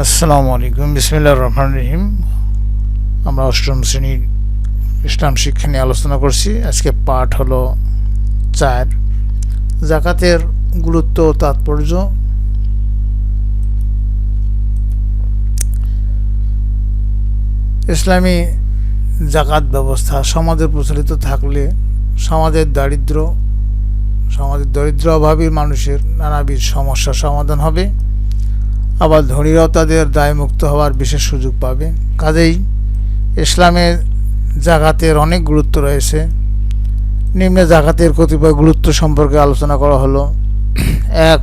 আসসালামু আলাইকুম। বিসমিল্লাহ রহমান রহিম। আমরা অষ্টম শ্রেণির ইসলাম শিক্ষা নিয়ে আলোচনা করছি। আজকে পাঠ হলো চার। জাকাতের গুরুত্ব ও তাৎপর্য। ইসলামী জাকাত ব্যবস্থা, সমাজে প্রচলিত থাকলে সমাজের দারিদ্র, সমাজের দরিদ্র অভাবী মানুষের নানাবিধ সমস্যার সমাধান হবে। আবার ধনীরাও তাদের দায়মুক্ত হওয়ার বিশেষ সুযোগ পাবে। কাজেই ইসলামের জাগাতের অনেক গুরুত্ব রয়েছে। নিম্নে জাগাতের কতিপয় গুরুত্ব সম্পর্কে আলোচনা করা হলো। এক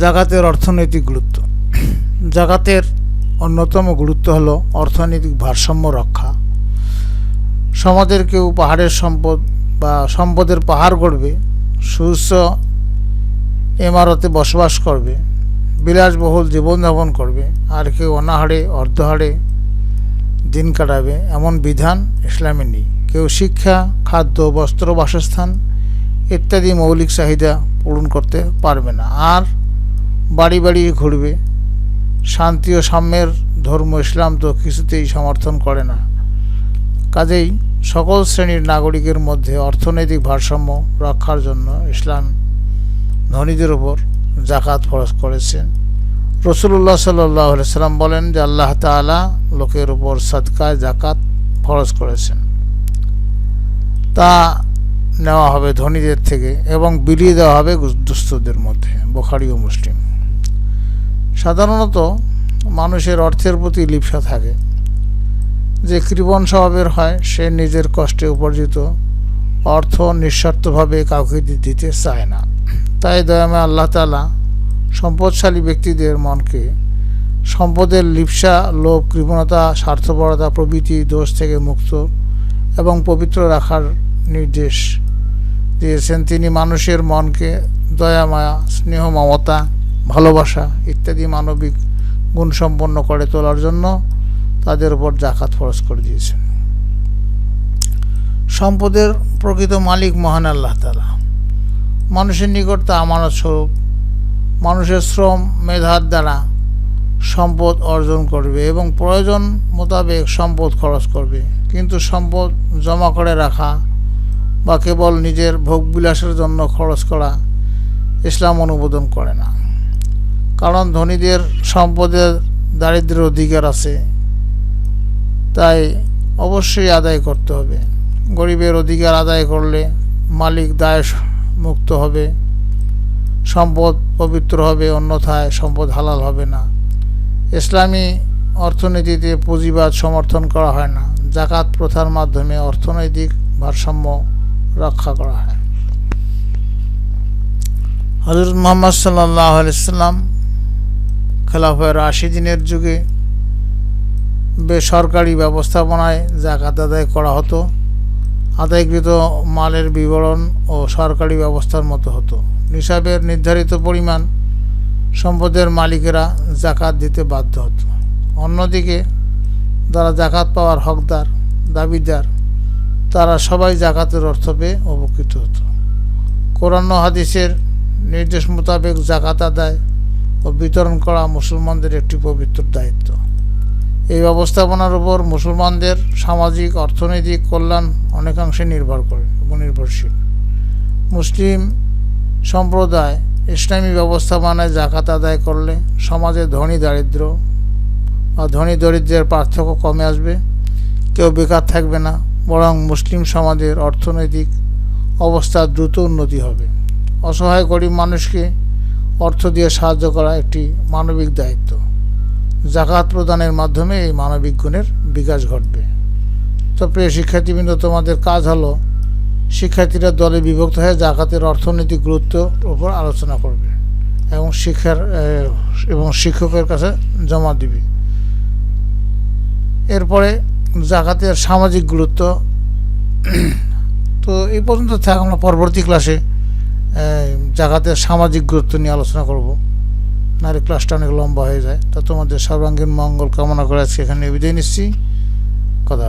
জাগাতের অর্থনৈতিক গুরুত্ব। জাগাতের অন্যতম গুরুত্ব হলো অর্থনৈতিক ভারসাম্য রক্ষা। সমাজের কেউ পাহাড়ের সম্পদ বা সম্পদের পাহাড় গড়বে, সুস্থ ইমারতে বসবাস করবে, বিলাসবহুল জীবনযাপন করবে, আর কেউ অনাহারে, অর্ধহারে দিন কাটাবে এমন বিধান ইসলামে নেই। কেউ শিক্ষা, খাদ্য, বস্ত্র, বাসস্থান ইত্যাদি মৌলিক চাহিদা পূরণ করতে পারবে না। আর বাড়ি বাড়ি ঘুরবে, শান্তি ও সাম্যের ধর্ম ইসলাম তো কিছুতেই সমর্থন করে না। কাজেই সকল শ্রেণির নাগরিকের মধ্যে অর্থনৈতিক ভারসাম্য রক্ষার জন্য ইসলাম ধনীদের ওপর জাকাত ফরজ করেছেন। রসুল্লাহ সাল্লাহ সাল্লাম বলেন যে আল্লাহ তালা লোকের উপর সদকায় জাকাত ফরজ করেছেন। তা নেওয়া হবে ধনীদের থেকে এবং বিলিয়ে দেওয়া হবে দুস্থদের মধ্যে, বোখারি ও মুসলিম। সাধারণত মানুষের অর্থের প্রতি লিপ্সা থাকে। যে কৃপণ স্বভাবের হয়, সে নিজের কষ্টে উপার্জিত অর্থ নিঃস্বার্থভাবে কাউকে দিতে চায় না। তাই দয়ামে আল্লাহ তালা সম্পদশালী ব্যক্তিদের মনকে সম্পদের লিপসা, লোভ, কৃপণতা, স্বার্থপরতা, প্রভৃতি দোষ থেকে মুক্ত এবং পবিত্র রাখার নির্দেশ দিয়েছেন তিনি মানুষের মনকে দয়া মায়া স্নেহ, মমতা, ভালোবাসা ইত্যাদি মানবিক গুণসম্পন্ন করে তোলার জন্য তাদের উপর জাকাত ফরজ করে দিয়েছেন। সম্পদের প্রকৃত মালিক মহান আল্লাহ তালা মানুষের নিকট তা আমানত স্বরূপ। মানুষের শ্রম, মেধার দ্বারা সম্পদ অর্জন করবে এবং প্রয়োজন মোতাবেক সম্পদ খরচ করবে। কিন্তু সম্পদ জমা করে রাখা বা কেবল নিজের ভোগবিলাসের জন্য খরচ করা ইসলাম অনুমোদন করে না। কারণ ধনীদের সম্পদের দারিদ্রের অধিকার আছে, তাই অবশ্যই আদায় করতে হবে। গরিবের অধিকার আদায় করলে মালিক দায় মুক্ত হবে, সম্পদ পবিত্র হবে, অন্যথায় সম্পদ হালাল হবে না। ইসলামী অর্থনীতিতে পুঁজিবাদ সমর্থন করা হয় না। জাকাত প্রথার মাধ্যমে অর্থনৈতিক ভারসাম্য রক্ষা করা হয়। হজরত মোহাম্মদ সাল্লাহ আলাইসাল্লাম আশি দিনের যুগে বেসরকারি ব্যবস্থাপনায় জাকাত আদায় করা হতো। আদায়কৃত মালের বিবরণ ও সরকারি ব্যবস্থার মতো হতো। নিসাবের নির্ধারিত পরিমাণ সম্পদের মালিকেরা জাকাত দিতে বাধ্য হতো। অন্যদিকে, যারা জাকাত পাওয়ার হকদার, দাবিদার, তারা সবাই জাকাতের অর্থ পেয়ে উপকৃত হতো। কোরআন হাদিসের নির্দেশ মোতাবেক জাকাত আদায় ও বিতরণ করা মুসলমানদের একটি পবিত্র দায়িত্ব। এই ব্যবস্থাপনার উপর মুসলমানদের সামাজিক, অর্থনৈতিক কল্যাণ অনেকাংশে নির্ভর করে এবং নির্ভরশীল। মুসলিম সম্প্রদায় ইসলামী ব্যবস্থাপনায় জাকাত আদায় করলে সমাজে ধনী দারিদ্র বা ধনী দরিদ্রের পার্থক্য কমে আসবে, কেউ বেকার থাকবে না, বরং মুসলিম সমাজের অর্থনৈতিক অবস্থা দ্রুত উন্নতি হবে। অসহায় গরিব মানুষকে অর্থ দিয়ে সাহায্য করা একটি মানবিক দায়িত্ব। জাকাত প্রদানের মাধ্যমে এই মানবিক গুণের বিকাশ ঘটবে। তো প্রিয় শিক্ষার্থীবৃন্দ, তোমাদের কাজ হলো শিক্ষার্থীরা দলে বিভক্ত হয়ে জাকাতের অর্থনৈতিক গুরুত্ব উপর আলোচনা করবে এবং শিক্ষার এবং শিক্ষকের কাছে জমা দিবে। এরপরে জাকাতের সামাজিক গুরুত্ব। তো এই পর্যন্ত থাক, আমরা পরবর্তী ক্লাসে জাকাতের সামাজিক গুরুত্ব নিয়ে আলোচনা করব। নারী ক্লাসটা অনেক লম্বা হয়ে যায়। তা তোমাদের সর্বাঙ্গীন মঙ্গল কামনা করে আজকে এখানে বিদায় নিচ্ছি। কথা